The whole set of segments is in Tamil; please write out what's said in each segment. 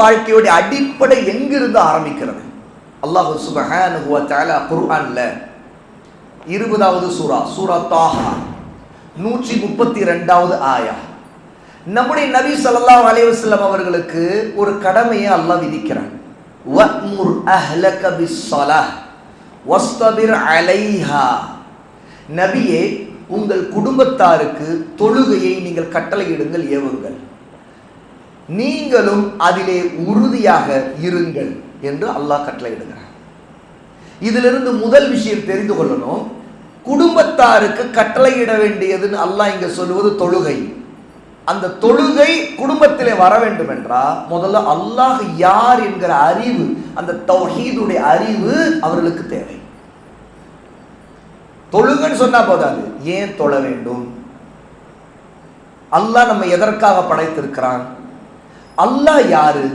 வாழ்க்கையுடைய அடிப்படை எங்கிருந்து ஆரம்பிக்கிறது? அல்லாஹு சுபஹானஹு வ குர்ஆன்ல. இருபதாவது சூரா சூரா தாஹா நூற்றி முப்பத்தி ரெண்டாவது ஆயா. நம்முடைய நபி சல்லா அலைவசல்லம் அவர்களுக்கு ஒரு கடமையை அல்லாஹ் விதிக்கிறான். வஅ்முர் அஹ்லக பிஸ்ஸலாஹ் வஸ்தபிர் அலைஹா. நபியே உங்கள் குடும்பத்தாருக்கு தொழுகையை நீங்கள் கட்டளையிடுங்கள் ஏவுங்கள். நீங்களும் அதிலே உறுதியாக இருங்கள் என்று அல்லாஹ் கட்டளையிடுகிறார் இதிலிருந்து முதல் விஷயம் தெரிந்து கொள்ளணும். குடும்பத்தாருக்கு கட்டளையிட வேண்டியதுன்னு அல்லாஹ் இங்க சொல்லுவது தொழுகை. அந்த தொழுகை குடும்பத்திலே வர வேண்டும் என்றால் முதல்ல அல்லாஹ் யார் என்கிற அறிவு அந்த தௌஹீதுடைய அறிவு அவர்களுக்கு தேவை. தொழுகன்னு சொன்னா போதாது. ஏன் தொழ வேண்டும்? அல்லாஹ் நம்ம எதற்காக படைத்திருக்கிறான்? அல்லாஹ் யாரு?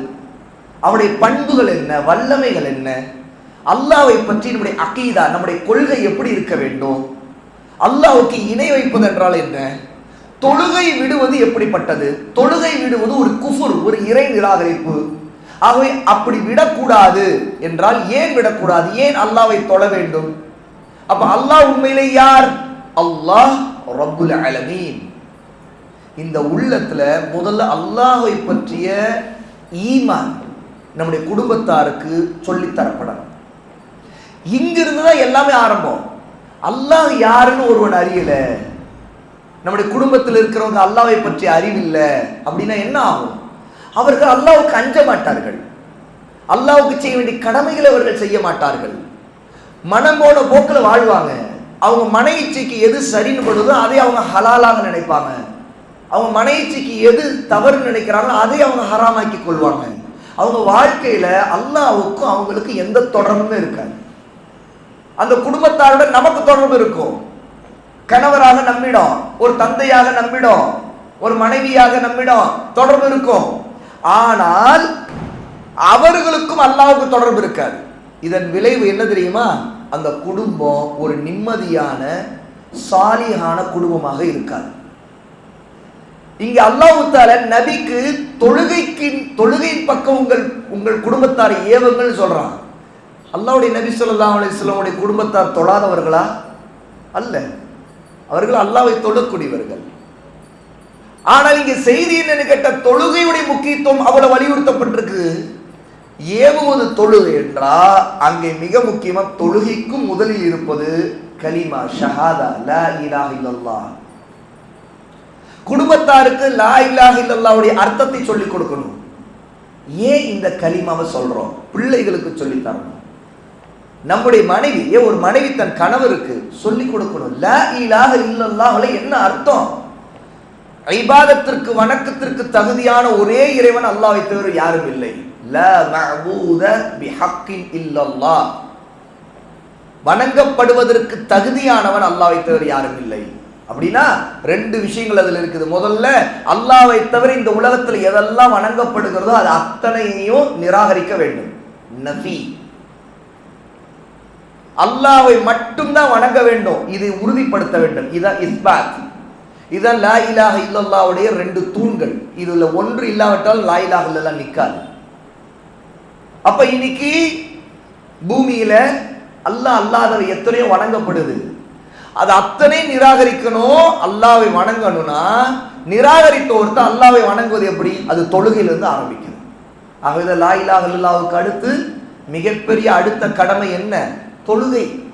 அவருடைய பண்புகள் என்ன? வல்லமைகள் என்ன? அல்லாவை பற்றி நம்முடைய அகீதா நம்முடைய கொள்கை எப்படி இருக்க வேண்டும்? அல்லாவுக்கு இணை வைப்பது என்றால் என்ன? தொழுகை விடுவது எப்படிப்பட்டது? தொழுகை விடுவது ஒரு குஃபுர் ஒரு இறை நிராகரிப்பு. ஆகவே அப்படி விடக்கூடாது என்றால் ஏன் விடக்கூடாது? ஏன் அல்லாவை தொழ வேண்டும்? அப்ப அல்லாஹ் உண்மையிலே யார்? அல்லாஹ் ரபுல் அலமீன் இந்த உள்ளத்தில் முதல்ல அல்லாஹை பற்றிய ஈமான் நம்முடைய குடும்பத்தாருக்கு சொல்லித்தரப்படணும். இங்கிருந்து தான் எல்லாமே ஆரம்பம். அல்லாஹ் யாருன்னு ஒருவன் அறியலை. நம்முடைய குடும்பத்தில் இருக்கிறவங்க அல்லாவை பற்றி அறிவில்லை அப்படின்னா என்ன ஆகும்? அவர்கள் அல்லாவுக்கு அஞ்ச மாட்டார்கள். அல்லாவுக்கு செய்ய வேண்டிய கடமைகளை அவர்கள் செய்ய மாட்டார்கள். மனம் போன போக்கில் வாழ்வாங்க. அவங்க மன இச்சைக்கு எது சரின்னு படுதோ அதை அவங்க ஹலாலாக நினைப்பாங்க. அவங்க மனைச்சிக்கு எது தவறு நினைக்கிறாங்களோ அதை அவங்க ஹராமாக்கி கொள்வாங்க. அவங்க வாழ்க்கையில அல்லாவுக்கும் அவங்களுக்கு எந்த தொடர்புமே இருக்காது. அந்த குடும்பத்தாரோட நமக்கு தொடர்பு இருக்கும். கணவராக நம்மிடம் ஒரு தந்தையாக நம்மிடம் ஒரு மனைவியாக நம்மிடம் தொடர்பு இருக்கும். ஆனால் அவர்களுக்கும் அல்லாவுக்கு தொடர்பு இருக்காது. இதன் விளைவு என்ன தெரியுமா? அந்த குடும்பம் ஒரு நிம்மதியான சாலியான குடும்பமாக இருக்காது. இங்க அல்லாஹ் நபிக்கு தொழுகைக்கு தொழுகையின் பக்கம் உங்கள் உங்கள் குடும்பத்தார் ஏவுங்கள்னு சொல்றான். அல்லாவுடைய நபி ஸல்லல்லாஹு அலிஸ்லாமுடைய குடும்பத்தார் தொழாதவர்களா? அல்ல. அவர்கள் அல்லாவை தொழக்கூடியவர்கள். ஆனால் இங்க செய்தி என்னன்னு கேட்ட தொழுகையுடைய முக்கியத்துவம் அவ்வளவு வலியுறுத்தப்பட்டிருக்கு. ஏவுவது தொழுகை என்றா அங்கே மிக முக்கியமா தொழுகைக்கும் முதலில் இருப்பது கலிமா ஷஹாதா லா இலாஹ இல்லல்லாஹ். குடும்பத்தாருக்கு லா இல்லாஹ் இல்லல்லாவுடைய அர்த்தத்தை சொல்லிக் கொடுக்கணும். ஏன் இந்த கலிமாவை சொல்றோம்? பிள்ளைகளுக்கு சொல்லி தரணும். நம்முடைய மனைவி ஏன் ஒரு மனைவி தன் கணவருக்கு சொல்லிக் கொடுக்கணும். லா இலாக இல்லல்லாஹ்ல என்ன அர்த்தம்? ஐபாதத்திற்கு வணக்கத்திற்கு தகுதியான ஒரே இறைவன் அல்லாஹ்வை தவிர யாரும் இல்லை. வணங்கப்படுவதற்கு தகுதியானவன் அல்லாஹ்வை தவிர யாரும் இல்லை. அப்படின்னா ரெண்டு விஷயங்கள் அதில் இருக்குது. முதல்ல அல்லாவை தவிர இந்த உலகத்தில் எதெல்லாம் வணங்கப்படுகிறதோ அது அத்தனையையும் நிராகரிக்க வேண்டும். நபி அல்லாவை மட்டும்தான் வணங்க வேண்டும். இதை உறுதிப்படுத்த வேண்டும். இதான் இஸ்பாத். இதான் லா இலாக இல்லல்லாவுடைய ரெண்டு தூண்கள். இதுல ஒன்று இல்லாவிட்டால் லா இலாக இல்லல்லா நிற்காது அப்ப இன்னைக்கு பூமியில அல்லாஹ் அல்லாதவை எத்தனையோ வணங்கப்படுது. அது அத்தனை நிராகரிக்கணும். அல்லாவை வணங்கணும்னா நிராகரித்த ஒருத்தர் அல்லாவை வணங்குவது எப்படி? அது தொழுகையிலிருந்து ஆரம்பிக்குது. ஆகவே லா லாயிலா இல்லல்லாவுக்கு அடுத்து மிகப்பெரிய அடுத்த கடமை என்ன? தொழுகை.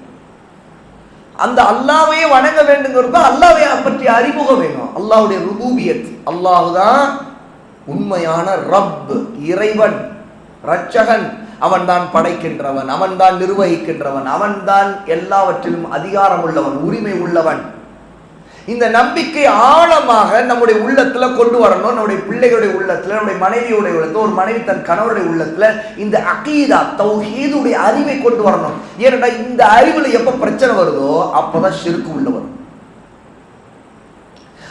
அந்த அல்லாவையே வணங்க வேண்டுங்கிறது அல்லாவை பற்றி அறிமுகம் வேணும். அல்லாவுடைய ருபூபியத். அல்லாஹுதான் உண்மையான ரப் இறைவன் ரட்சகன் அவன்தான் படைக்கின்றவன் அவன்தான் நிர்வகிக்கின்றவன் அவன்தான் எல்லாவற்றிலும் அதிகாரம் உள்ளவன் உரிமை உள்ளவன். இந்த நம்பிக்கை ஆழமாக நம்முடைய உள்ளத்துல கொண்டு வரணும். நம்முடைய பிள்ளைகளுடைய உள்ளத்துல நம்முடைய மனைவியுடைய உள்ளத்துல ஒரு மனைவி தன் கணவருடைய உள்ளத்துல இந்த அகீதா தௌஹீதுடைய அறிவை கொண்டு வரணும். ஏன்னா இந்த அறிவுல எப்ப பிரச்சனை வருதோ அப்பதான் சிறுக்கு உள்ள வரும்.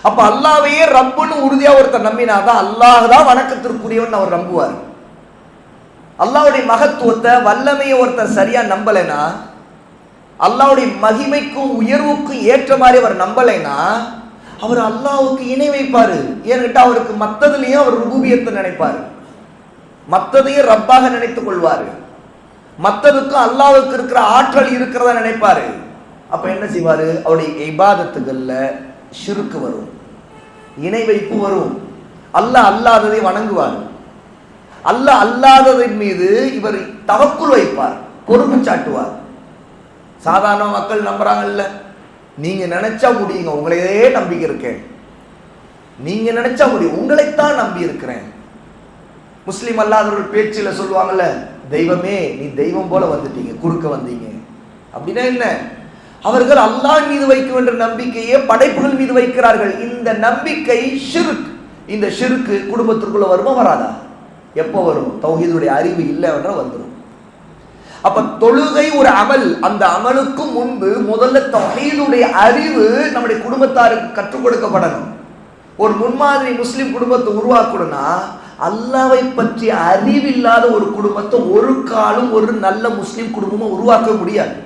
அப்ப அல்லாவையே ரப்புன்னு உறுதியா ஒருத்தர் நம்பினாதான் அல்லாஹ் தான் வணக்கத்திற்குரியவன் அவர் நம்புவார். அல்லாவுடைய மகத்துவத்தை வல்லமையை ஒருத்தர் சரியா நம்பலைனா அல்லாவுடைய மகிமைக்கும் உயர்வுக்கும் ஏற்ற மாதிரி அவர் நம்பலைனா அவர் அல்லாவுக்கு இணை வைப்பாரு. ஏன்கிட்ட அவருக்கு மத்ததுலயும் அவர் ரூபியத்தை நினைப்பார். மற்றதையும் ரப்பாக நினைத்துக் கொள்வாரு. மற்றதுக்கும் அல்லாவுக்கு இருக்கிற ஆற்றல் இருக்கிறதா நினைப்பாரு. அப்ப என்ன செய்வாரு? அவருடைய இபாதத்துகள்ல சுருக்கு வரும். இணை வைப்பு வரும். அல்லாஹ் அல்லாததை வணங்குவார். அல்லாஹ் அல்லாததின் மீது இவர் தவக்குள் வைப்பார் பொறுப்பு சாட்டுவார். சாதாரண மக்கள் நம்புறாங்கல்ல நீங்க நினைச்சா முடியுங்க உங்களையே நம்பிக்கை இருக்கேன். நீங்க நினைச்சா முடியும் உங்களைத்தான் நம்பி இருக்கிறேன். முஸ்லீம் அல்லாதவர்கள் பேச்சில் சொல்லுவாங்கல்ல தெய்வமே நீ தெய்வம் போல வந்துட்டீங்க குறுக்க வந்தீங்க. அப்படின்னா என்ன? அவர்கள் அல்லாஹ் மீது வைக்க வேண்டிய நம்பிக்கையே படைப்புகள் மீது வைக்கிறார்கள். இந்த நம்பிக்கை ஷிருக். இந்த ஷிருக்கு குடும்பத்திற்குள்ள வருமா வராதா? எப்போ வரும்? தௌஹீதுடைய அறிவு இல்லை என்றால் வந்துடும் அப்ப தொழுகை ஒரு அமல். அந்த அமலுக்கு முன்பு முதல்ல தொகையினுடைய அறிவு நம்முடைய குடும்பத்தாருக்கு கற்றுக் கொடுக்கப்படணும். ஒரு முன்மாதிரி முஸ்லிம் குடும்பத்தை உருவாக்கணும்னா அல்லாவை பற்றி அறிவில்லாத ஒரு குடும்பத்தை ஒரு காலம் ஒரு நல்ல முஸ்லிம் குடும்பமும் உருவாக்க முடியாது.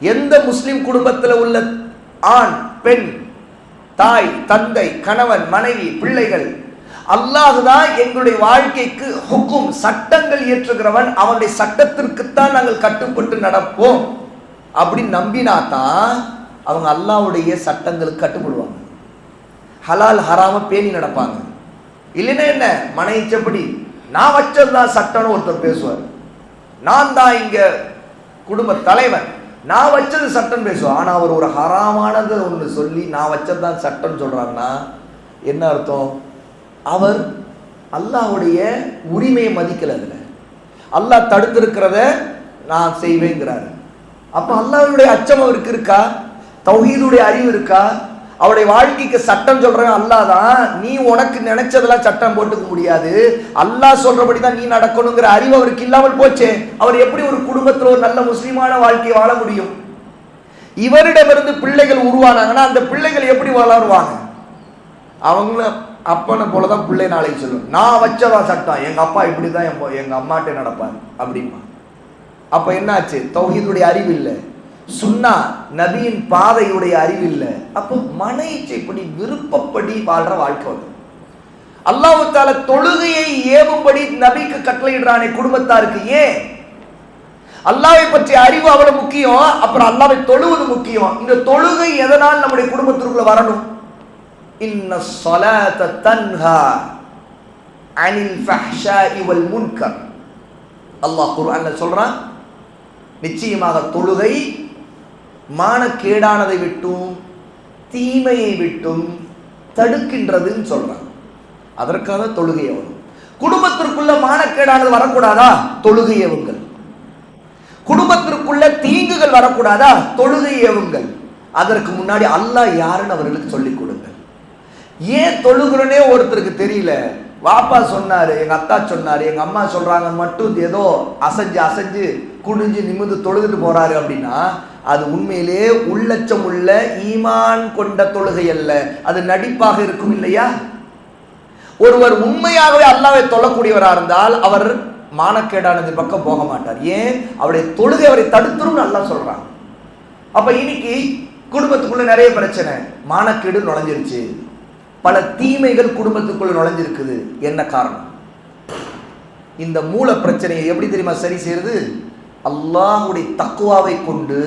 எந்த முஸ்லிம் குடும்பத்தில் உள்ள ஆண் பெண் தாய் தந்தை கணவன் மனைவி பிள்ளைகள் அல்லாஹ் தான் எங்களுடைய வாழ்க்கைக்கு ஹுக்கும் சட்டங்கள் இயற்றுகிறவன் அவனுடைய சட்டத்திற்குத்தான் நாங்கள் கட்டுப்பட்டு நடப்போம். அப்படின்னு நம்பினா தான் அவங்க அல்லாவுடைய சட்டங்களுக்கு கட்டுப்படுவாங்க. ஹலால் ஹராம பேணி நடப்பாங்க. இல்லைன்னா என்ன? மனைச்சபடி நான் வச்சதுதான் சட்டம்னு ஒருத்தர் பேசுவார். நான் தான் இங்க குடும்ப தலைவன் நான் வச்சது சட்டம் பேசுவார். ஆனா அவர் ஒரு ஹராமானதை ஒன்று சொல்லி நான் வச்சது தான் சட்டம் சொல்றாருன்னா என்ன அர்த்தம்? அவர் அல்லாஹுடைய உரிமையை மதிக்கல அதில். அல்லாஹ் தடுத்திருக்கிறத நான் செய்வேங்கிறாரு. அப்போ அல்லாஹுடைய அச்சம் அவருக்கு இருக்கா? தௌஹீதுடைய அறிவு இருக்கா? அவருடைய வாழ்க்கைக்கு சட்டம் சொல்றவன் அல்லாஹ் தான். நீ உனக்கு நினைச்சதெல்லாம் சட்டம் போட்டுக்க முடியாது. அல்லாஹ் சொல்றபடி தான் நீ நடக்கணுங்கிற அறிவு அவருக்கு இல்லாமல் போச்சே. அவர் எப்படி ஒரு குடும்பத்தில் ஒரு நல்ல முஸ்லீமான வாழ்க்கையை வாழ முடியும்? இவரிடமிருந்து பிள்ளைகள் உருவானாங்கன்னா அந்த பிள்ளைகள் எப்படி வளருவாங்க? அவங்களும் அப்பனை போல தான் பிள்ளை நாளைக்கு சொல்லும். நான் வச்சதா சட்டம் எங்க அப்பா இப்படி தான் என் எங்க அம்மாட்ட நடப்பார் அப்படிமா அப்ப என்னாச்சு? தௌஹீதுடைய அறிவு இல்லை. சுன்னா நபியின் பாதையுடைய அறிவு இல்லை. அப்போ மன விருப்பப்படி வாழ்ற வாழ்க்கை வந்து அல்லாஹு தால தொழுகையை ஏவும்படி நபிக்கு கட்டளையிடுறானே குடும்பத்தாருக்கு. ஏன்? அல்லாவை பற்றிய அறிவு அவ்வளவு முக்கியம் அப்புறம் அல்லாவை தொழுவது முக்கியம். இந்த தொழுகை எதனால் நம்முடைய குடும்பத்திற்குள்ள வரணும்? இன்ன ஸலாத்த தன்ஹா அனில் ஃபஹ்ஷாஇ இவல் முன்கர் அல்லாஹ் குர்ஆன்ல சொல்றான் நிச்சயமாக தொழுகை மானக்கேடானதை விட்டும் தீமையை விட்டும் தடுக்கின்றதுன்னு சொல்றான். அதற்காக தொழுகையை வரும் குடும்பத்திற்குள்ள மானக்கேடானது வரக்கூடாதா? தொழுகை ஏவுங்கள் குடும்பத்திற்குள்ள தீங்குகள் வரக்கூடாதா? தொழுகை ஏவுங்கள் அதற்கு முன்னாடி அல்லாஹ் யாருன்னு அவர்களுக்கு சொல்லிக் கொடுங்கள். ஏன் தொழுகிறனே ஒருத்தருக்கு தெரியல? வாப்பா சொன்னாரு எங்க அத்தா சொன்னாரு எங்க அம்மா சொல்றாங்க மட்டும் ஏதோ அசைஞ்சு அசைஞ்சு குனிஞ்சு நிமிந்து தொழுதுட்டு போறாரு அப்படின்னா அது உண்மையிலே உள்ளச்சம் உள்ள ஈமான் கொண்ட தொழுகை அல்ல. அது நடிப்பாக இருக்கும் இல்லையா? ஒருவர் உண்மையாகவே அல்லாவை தொழக்கூடியவராக இருந்தால் அவர் மானக்கேடானது பக்கம் போக மாட்டார். ஏன்? அவருடைய தொழுகை அவரை தடுத்துரும் நல்லா சொல்கிறாங்க அப்ப இன்னைக்கு குடும்பத்துக்குள்ள நிறைய பிரச்சனை. மானக்கேடு நுழைஞ்சிருச்சு. பல தீமைகள் குடும்பத்துக்குள்ள நுழைஞ்சிருக்குது. என்ன காரணம்? இந்த மூல பிரச்சனையை எப்படி தெரியுமா சரி செய்யறது? அல்லாஹுடைய தக்குவாவை கொண்டு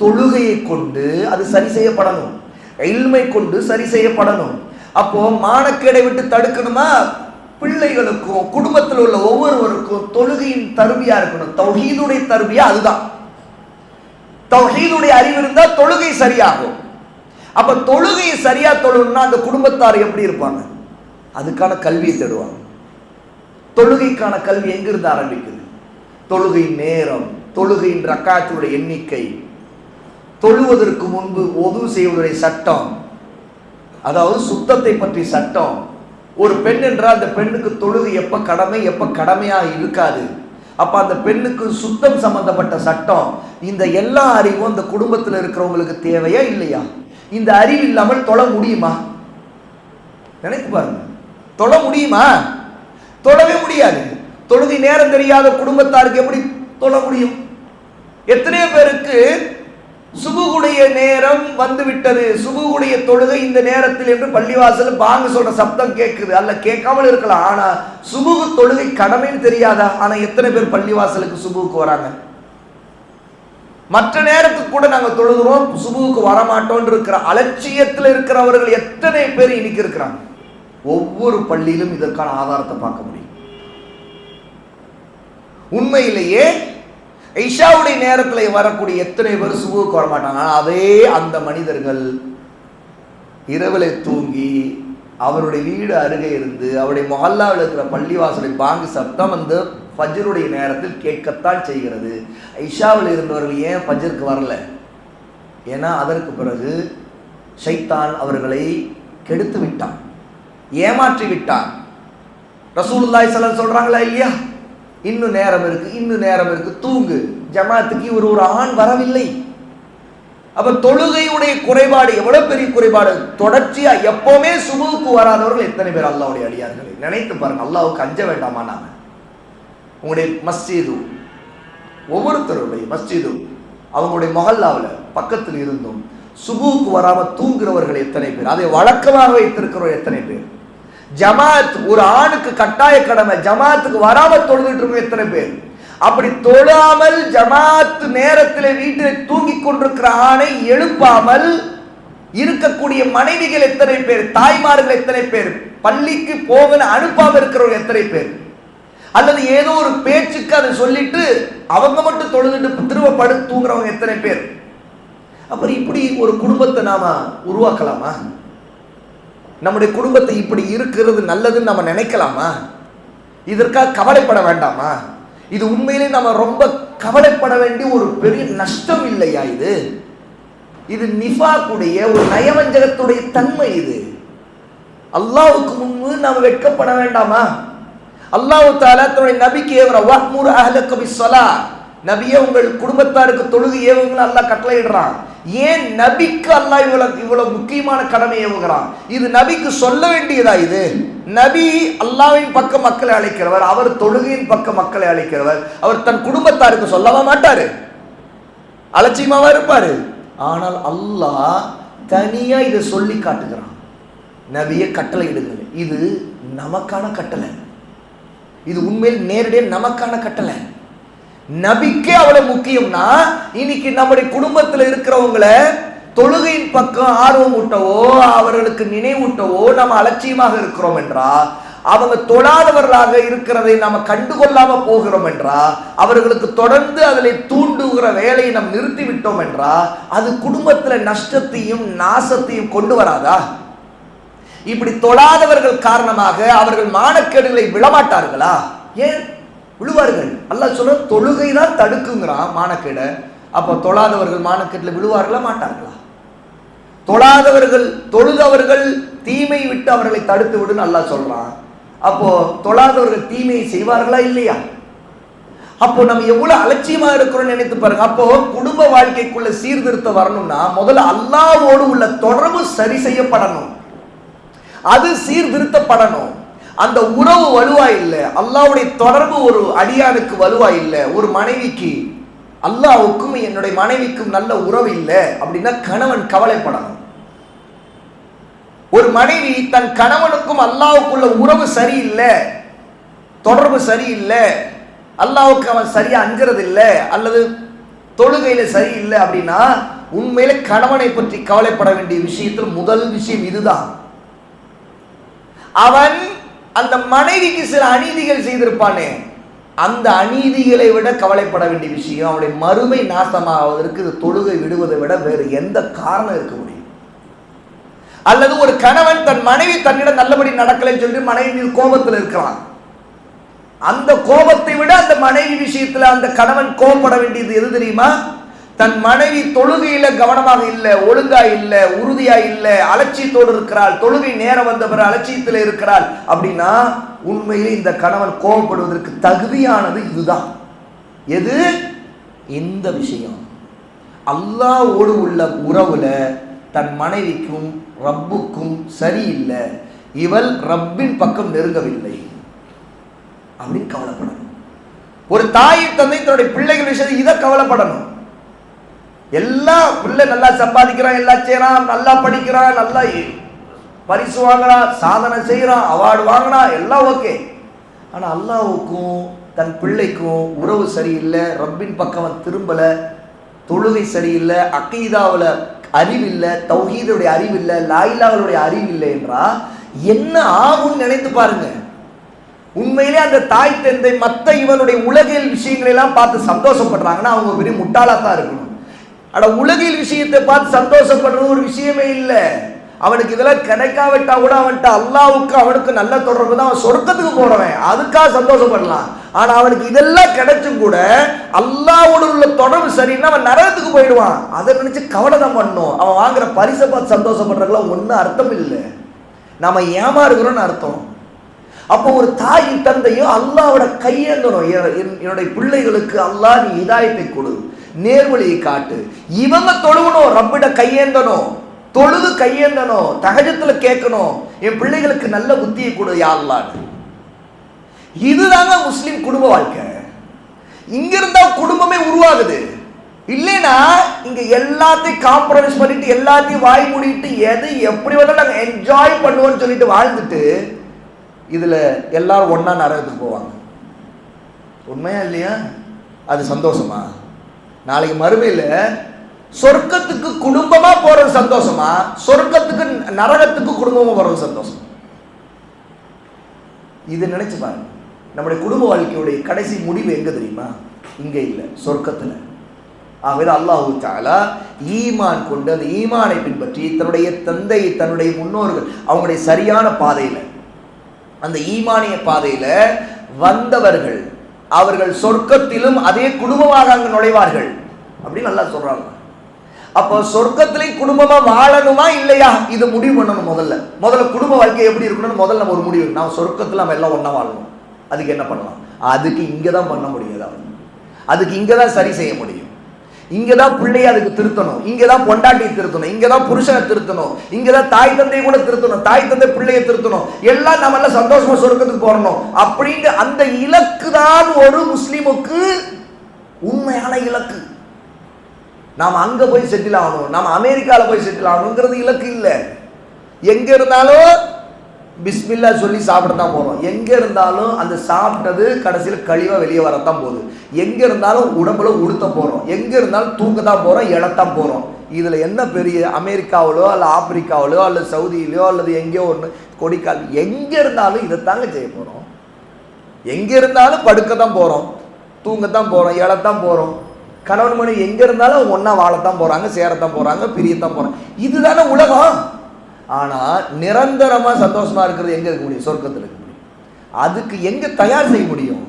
தொழுகையை கொண்டு அது சரி செய்யப்படணும். எல்மை கொண்டு சரி செய்யப்படணும். அப்போ மானக்கேடை விட்டு தடுக்கணுமா? பிள்ளைகளுக்கும் குடும்பத்தில் உள்ள ஒவ்வொருவருக்கும் தொழுகையின் தருமையா இருக்கணும். தௌஹீதுடைய தருமையா அதுதான். தௌஹீதுடைய அறிவு இருந்தால் தொழுகை சரியாகும். அப்ப தொழுகையை சரியா தொழணும்னா அந்த குடும்பத்தார் எப்படி இருப்பாங்க? அதுக்கான கல்வியை தேடுவாங்க. தொழுகைக்கான கல்வி எங்கிருந்து ஆரம்பிக்குது? தொழுகை நேரம் தொழுகையின் ரக்காத்துடைய எண்ணிக்கை தொழுவதற்கு முன்பு ஒது செய்வதுடைய சட்டம் அதாவது சுத்தத்தை பற்றி சட்டம். ஒரு பெண் என்றால் அந்த பெண்ணுக்கு தொழுகை எப்ப கடமை எப்ப கடமையாக இருக்காது. அப்ப அந்த பெண்ணுக்கு சுத்தம் சம்பந்தப்பட்ட சட்டம் இந்த எல்லா அறிவும் அந்த குடும்பத்தில் இருக்கிறவங்களுக்கு தேவையா இல்லையா? இந்த அறிவு இல்லாமல் தொழ முடியுமா? நினைத்து பாருங்க. தொழ முடியுமா? தொழவே முடியாது. தொழுகை நேரம் தெரியாத குடும்பத்தாருக்கு எப்படி தொழ முடியும்? எத்தனையோ பேருக்கு சுபுகுடைய நேரம் வந்து விட்டது சுபுகுடைய தொழுகை இந்த நேரத்தில் என்று பள்ளிவாசல் பாங்க சொல்ற சப்தம் கேட்குது. அல்ல கேட்காமல் இருக்கலாம். ஆனா சுபுகு தொழுகை கடமைன்னு தெரியாதா? ஆனா எத்தனை பேர் பள்ளிவாசலுக்கு சுபுவுக்கு வராங்க? மற்ற நேரத்துக்கு கூட நாங்க தொழுகிறோம் சுபுவுக்கு வரமாட்டோம் இருக்கிற அலட்சியத்தில் இருக்கிறவர்கள் எத்தனை பேர் இன்னைக்கு இருக்கிறாங்க? ஒவ்வொரு பள்ளியிலும் இதற்கான ஆதாரத்தை பார்க்க முடியும். உண்மையிலேயே ஐஷாவுடைய நேரத்தில் வரக்கூடிய எத்தனை பேர் சுபுவுக்கு வரமாட்டாங்க? ஆனால் அதே அந்த மனிதர்கள் இரவில் தூங்கி அவருடைய வீடு அருகே இருந்து அவருடைய மொஹல்லாவில் இருக்கிற பள்ளிவாசலை பாங்கு சத்தம் வந்து பஜ்ருடைய நேரத்தில் கேட்கத்தான் செய்கிறது. ஐஷாவில் இருந்தவர்கள் ஏன் ஃபஜ்ருக்கு வரல? ஏன்னா அதற்கு பிறகு ஷைத்தான் அவர்களை கெடுத்து விட்டான். ஏமாற்றி விட்டான். ரசூலுல்லாய் சலன் சொல்கிறாங்களா இல்லையா? இன்னும் நேரம் இருக்கு இன்னும் நேரம் இருக்கு. தூங்கு. ஜமாத்துக்கு இவர் ஒரு ஆண் வரவில்லை. அப்போ தொழுகையுடைய குறைபாடு எவ்வளோ பெரிய குறைபாடு? தொடர்ச்சியாக எப்போவுமே சுபுவுக்கு வராதவர்கள் எத்தனை பேர் அல்லாவுடைய அடியார்கள்? நினைத்து பாருங்கள் அல்லாவுக்கு அஞ்ச வேண்டாமா நான் உங்களுடைய மஸ்ஜிது ஒவ்வொருத்தருடைய மஸ்ஜிது அவங்களுடைய மொஹல்லாவில் பக்கத்தில் இருந்தும் சுபுவுக்கு வராமல் தூங்குறவர்கள் எத்தனை பேர்? அதை வழக்கமாக வைத்திருக்கிறவர் எத்தனை பேர்? ஜமாத் ஒரு ஆணுக்கு கட்டாய கடமை ஜமாத்துக்கு வராம தொழுதுட்டு இருக்கும் எத்தனை பேர்? அப்படி தொழாமல் ஜமாத் நேரத்தில் வீட்டில் தூங்கி கொண்டிருக்கிற ஆணை எழுப்பாமல் இருக்கக்கூடிய மனைவிகள் எத்தனை பேர்? தாய்மார்கள் எத்தனை பேர்? பள்ளிக்கு போக அனுப்பாமல் இருக்கிறவர்கள் எத்தனை பேர்? அல்லது ஏதோ ஒரு பேச்சுக்கு அதை சொல்லிட்டு அவங்க மட்டும் தொழுதுட்டு திரும்ப படு தூங்குறவங்க எத்தனை பேர்? அப்புறம் இப்படி ஒரு குடும்பத்தை நாம உருவாக்கலாமா? நம்முடைய குடும்பத்தை இப்படி இருக்கிறது நல்லதுன்னு நம்ம நினைக்கலாமா? இதற்காக கவலைப்பட வேண்டாமா? இது உண்மையிலே நம்ம ரொம்ப கவலைப்பட வேண்டிய ஒரு பெரிய நஷ்டம் இல்லையா இது? இது நிஃபாக்குடைய ஒரு நயவஞ்சகத்துடைய தன்மை இது. அல்லாவுக்கு முன்பு நாம் வெட்கப்பட வேண்டாமா? அல்லாஹு தாலா தன்னுடைய நபிக்கு ஏவுற வஹ்மூர் அஹ்லக பிஸ்ஸலா. நபியே உங்கள் குடும்பத்தாருக்கு தொழுகை ஏவுங்கன்னு அல்லாஹ் கட்டளையிடுறான். ஏன் நபிக்கு அல்லாஹ் இவ்வளவு இவ்வளவு முக்கியமான கடமை ஏவுகிறான்? இது நபிக்கு சொல்ல வேண்டியதா இது? நபி அல்லாவின் பக்கம் மக்களை அழைக்கிறவர் அவர் தொழுகையின் பக்கம் மக்களை அழைக்கிறவர் அவர் தன் குடும்பத்தாருக்கு சொல்லவா மாட்டாரு? அலட்சியமாவா இருப்பாரு? ஆனால் அல்லாஹ் தனியா இதை சொல்லி காட்டுகிறான். நபியை கட்டளை இடுங்கள் இது நமக்கான கட்டளை. இது உண்மையில் நேரடியாக நமக்கான கட்டளை. நபிக்கே அவ்வளவு முக்கியம்னா இன்னைக்கு நம்முடைய குடும்பத்தில் இருக்கிறவங்களை தொழுகையின் பக்கம் ஆர்வம் ஊட்டவோ அவர்களுக்கு நினைவூட்டவோ நம்ம அலட்சியமாக இருக்கிறோம் என்றா அவங்க தொழாதவர்களாக இருக்கிறதை நாம கண்டுகொள்ளாம போகிறோம் என்றா அவர்களுக்கு தொடர்ந்து அதில் தூண்டுகிற வேலையை நாம் நிறுத்தி விட்டோம் என்றா அது குடும்பத்தில் நஷ்டத்தையும் நாசத்தையும் கொண்டு வராதா? இப்படி தொழாதவர்கள் காரணமாக அவர்கள் மானக்கேடுகளை விழமாட்டார்களா? ஏன்? விழுவார்கள். அல்ல சொல்ற தொழுகை தான் தடுக்குங்கிறான் மானக்கேடை. அப்போ தொழாதவர்கள் மானக்கேட்டில் விழுவார்களா மாட்டார்களா? தொழாதவர்கள் தொழுதவர்கள் தீமை விட்டு அவர்களை தடுத்து விடுன்னு நல்லா சொல்றான். அப்போ தொழாதவர்கள் தீமையை செய்வார்களா இல்லையா? அப்போ நம்ம எவ்வளவு அலட்சியமா இருக்கிறோம்னு நினைத்து பாருங்க. அப்போ குடும்ப வாழ்க்கைக்குள்ள சீர்திருத்தம் வரணும்னா முதல்ல அல்லாவோடு உள்ள தொடர்பு சரி செய்யப்படணும். அது சீர்திருத்தப்படணும். அந்த உறவு வலுவா இல்லை. அல்லாவுடைய தொடர்பு ஒரு அடியானுக்கு வலுவா இல்லை. ஒரு மனைவிக்கு. அல்லாவுக்கும் என்னுடைய மனைவிக்கும் நல்ல உறவு இல்லை அப்படின்னா கணவன் கவலைப்படணும். ஒரு மனைவி தன் கணவனுக்கும் அல்லாவுக்குள்ள உறவு சரியில்லை தொடர்பு சரியில்லை அல்லாவுக்கு அவன் சரியா அஞ்சுறது இல்லை அல்லது தொழுகையில சரியில்லை அப்படின்னா உண்மையில கணவனை பற்றி கவலைப்பட வேண்டிய விஷயத்தில் முதல் விஷயம் இதுதான். அவன் அந்த மனைவிக்கு சில அநீதிகள் செய்திருப்பானே. அந்த அநீதிகளை விட கவலைப்பட வேண்டிய விஷயம் அவனுடைய மறுமை நாசமாவதற்கு இது தொழுகை விடுவதை விட வேறு எந்த காரணம் இருக்க முடியும். அல்லது ஒரு கணவன் தன் மனைவி தன்னிடம் நல்லபடி நடக்கலைன்னு சொல்லி மனைவி மீது கோபத்தில் இருக்கலாம். அந்த கோபத்தை விட அந்த மனைவி விஷயத்தில் அந்த கணவன் கோபப்பட வேண்டியது எது தெரியுமா? தன் மனைவி தொழுகையில கவனமாக இல்லை ஒழுங்கா இல்லை உறுதியா இல்லை அலட்சியத்தோடு இருக்கிறாள் தொழுகை நேரம் வந்த பிறகு அலட்சியத்தில் இருக்கிறாள் அப்படின்னா உண்மையில் இந்த கணவன் கோபப்படுவதற்கு தகுதியானது இதுதான். எது? இந்த விஷயம். அல்லாவோடு உள்ள உறவுல தன் மனைவிக்கும் ரப்புக்கும் சரியில்லை. இவள் ரப்பின் பக்கம் நெருங்கவில்லை அப்படின்னு கவலைப்படணும். ஒரு தாயின் தந்தை தன்னுடைய பிள்ளைகள் விஷயத்தை இதை கவலைப்படணும். எல்லாம் பிள்ளை நல்லா சம்பாதிக்கிறான் எல்லாம் செய்யறான் நல்லா படிக்கிறான் நல்லா பரிசு வாங்குறான் சாதனை செய்யறான் அவார்டு வாங்கினான் எல்லாம் ஓகே. ஆனால் அல்லாவுக்கும் தன் பிள்ளைக்கும் உறவு சரியில்லை ரப்பின் பக்கம் திரும்பலை தொழுகை சரியில்லை அக்கீதாவில் அறிவில்லை தௌஹீதுடைய அறிவில்லை லாயிலாவுடைய அறிவில்லை என்றால் என்ன ஆகும்னு நினைத்து பாருங்க. உண்மையிலே அந்த தாய் தந்தை மற்ற இவனுடைய உலகியல் விஷயங்களெல்லாம் பார்த்து சந்தோஷப்படுறாங்கன்னா அவங்க பெரிய முட்டாளாக தான் இருக்கணும். ஆனால் உலகில் விஷயத்தை பார்த்து சந்தோஷப்படுறது ஒரு விஷயமே இல்லை. அவனுக்கு இதெல்லாம் கிடைக்காவிட்டா கூட அவன்கிட்ட அல்லாவுக்கு அவனுக்கு நல்ல தொடர்பு தான். அவன் சொர்க்கத்துக்கு போறவன். அதுக்காக சந்தோஷப்படலாம். ஆனா அவனுக்கு இதெல்லாம் கிடைச்சும் கூட அல்லாவோட உள்ள தொடர்பு சரின்னா அவன் நரகத்துக்கு போயிடுவான். அதை நினைச்சு கவலை தான் பண்ணும் அவன் வாங்குற பரிசை பார்த்து சந்தோஷப்படுறதுலாம் ஒன்றும் அர்த்தம் இல்லை. நாம ஏமாறுகிறோம்னு அர்த்தம். அப்போ ஒரு தாயின் தந்தையும் அல்லாவோட கையேந்தணும். எ- என்- என்னுடைய பிள்ளைகளுக்கு அல்லாஹ் நீ இதாயத்தை கொடு. நேர்வழியை காட்டு. இவங்க தொழுகணும் ரப்பிட கையேந்தனும் தொழுது கையேந்தனும் தகஜத்தில் கேட்கணும். என் பிள்ளைகளுக்கு நல்ல புத்தியை கொடு யா இதுதாங்க முஸ்லீம் குடும்ப வாழ்க்கை. இங்க இருந்தா குடும்பமே உருவாகுது. இல்லைன்னா இங்க எல்லாத்தையும் காம்ப்ரமைஸ் பண்ணிட்டு எல்லாத்தையும் வாய் மூடிட்டு எது எப்படி வேணாலும் நாங்கள் என்ஜாய் பண்ணுவோம்னு சொல்லிட்டு வாழ்ந்துட்டு இதுல எல்லாரும் ஒன்னா நரகத்துக்கு போவாங்க. உண்மையா இல்லையா? அது சந்தோஷமா? நாளைக்கு மறுமையில் சொர்க்கத்துக்கு குடும்பமா போறது சந்தோஷமா? சொர்க்கத்துக்கு நரகத்துக்கு குடும்பமா போறது சந்தோஷம்? இது நினைச்சு பாருங்க. நம்முடைய குடும்ப வாழ்க்கையுடைய கடைசி முடிவு எங்க தெரியுமா? இங்க இல்லை சொர்க்கத்துல. ஆகவே அல்லாஹூ தாலா ஈமான் கொண்டு அந்த ஈமானை பின்பற்றி தன்னுடைய தந்தை தன்னுடைய முன்னோர்கள் அவங்களுடைய சரியான பாதையில அந்த ஈமானிய பாதையில வந்தவர்கள் அவர்கள் சொர்க்கத்திலும் அதே குடும்பமாக அங்கு நுழைவார்கள். அப்படின்னு நல்லா சொல்றாங்க. அப்போ சொர்க்கத்திலே குடும்பமா வாழணுமா இல்லையா? இது முடிவு பண்ணணும் முதல்ல. முதல்ல குடும்ப வாழ்க்கை எப்படி இருக்கணும்னு முதல்ல நம்ம ஒரு முடிவு. நான் சொர்க்கத்தில் நம்ம எல்லாம் ஒன்றா வாழணும். அதுக்கு என்ன பண்ணலாம்? அதுக்கு இங்கே தான் பண்ண முடியாது அதுக்கு இங்கே தான் சரி செய்ய முடியும். இங்கே தான் பிள்ளையை அதுக்கு திருத்தணும். இங்கே தான் பொண்டாட்டியை திருத்தணும். இங்கே தான் புருஷனை திருத்தணும். இங்கே தான் தாய் தந்தையை கூட திருத்தணும். தாய் தந்தை பிள்ளையை திருத்தணும். எல்லாம் நம்ம எல்லாம் சந்தோஷமா சொர்க்கத்துக்கு போறணும். அப்படின்ட்டு அந்த இலக்கு தான் ஒரு முஸ்லீமுக்கு உண்மையான இலக்கு. நாம் அங்கே போய் செட்டில் ஆகணும். நாம் அமெரிக்காவில் போய் செட்டில் ஆகணுங்கிறது இலக்கு இல்லை. எங்கே இருந்தாலும் பிஸ்மில்லா சொல்லி சாப்பிட தான் போகிறோம் எங்கே இருந்தாலும் அந்த சாப்பிட்டது கடைசியில் கழிவாக வெளியே வரத்தான் போகுது. எங்கே இருந்தாலும் உடம்புல உடுத்த போகிறோம் எங்கே இருந்தாலும் தூங்க தான் போகிறோம் இடத்தான் போகிறோம் இதில் என்ன பெரிய அமெரிக்காவிலோ அல்ல ஆப்பிரிக்காவிலோ அல்ல சவுதியிலோ அல்லது எங்கேயோ ஒன்று கொடிக்கால் எங்கே இருந்தாலும் இதைத்தாங்க செய்ய போகிறோம் எங்கே இருந்தாலும் படுக்க தான் போகிறோம் தூங்க தான் போகிறோம் எழத்தான் போகிறோம் கணவன் மனைவி எங்க இருந்தாலும் ஒன்றா வாழத்தான் போறாங்க சேரத்தான் போறாங்க பிரியத்தான் போறாங்க. இதுதானே உலகம். ஆனா நிரந்தரமா சந்தோஷமா இருக்கிறது எங்க இருக்க முடியும்? சொர்க்கத்தில் இருக்க முடியும். அதுக்கு எங்க தயார் செய்ய முடியும்?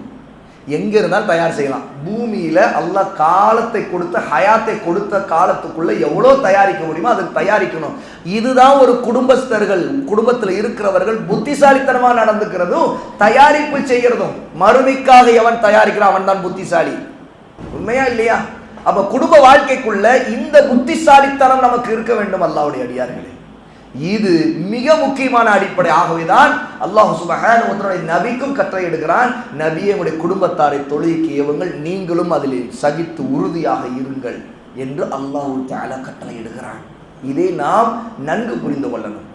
எங்க இருந்தாலும் தயார் செய்யலாம். பூமியில அல்லா காலத்தை கொடுத்த ஹயாத்தை கொடுத்த காலத்துக்குள்ள எவ்வளோ தயாரிக்க முடியுமோ அதுக்கு தயாரிக்கணும். இதுதான் ஒரு குடும்பஸ்தர்கள் குடும்பத்தில் இருக்கிறவர்கள் புத்திசாலித்தனமாக நடந்துக்கிறதும் தயாரிப்பு செய்கிறதும் மறுமைக்காக எவன் தயாரிக்கிறான்? அவன் தான் புத்திசாலி. உண்மையா இல்லையா? அப்ப குடும்ப வாழ்க்கைக்குள்ள இந்த புத்திசாலித்தனம் நமக்கு இருக்க வேண்டும் அல்லாவுடைய அடியார்களே. இது மிக முக்கியமான அடிப்படை. ஆகவேதான் அல்லாஹ் சுபஹானஹு நபிக்கும் கற்றை எடுக்கிறான். நபியே உடைய குடும்பத்தாரை தொழிலுக்கு ஏவுங்கள். நீங்களும் அதில் சகித்து உறுதியாக இருங்கள் என்று அல்லாஹு கட்டளை எடுக்கிறான். இதை நாம் நன்கு புரிந்து கொள்ளணும்.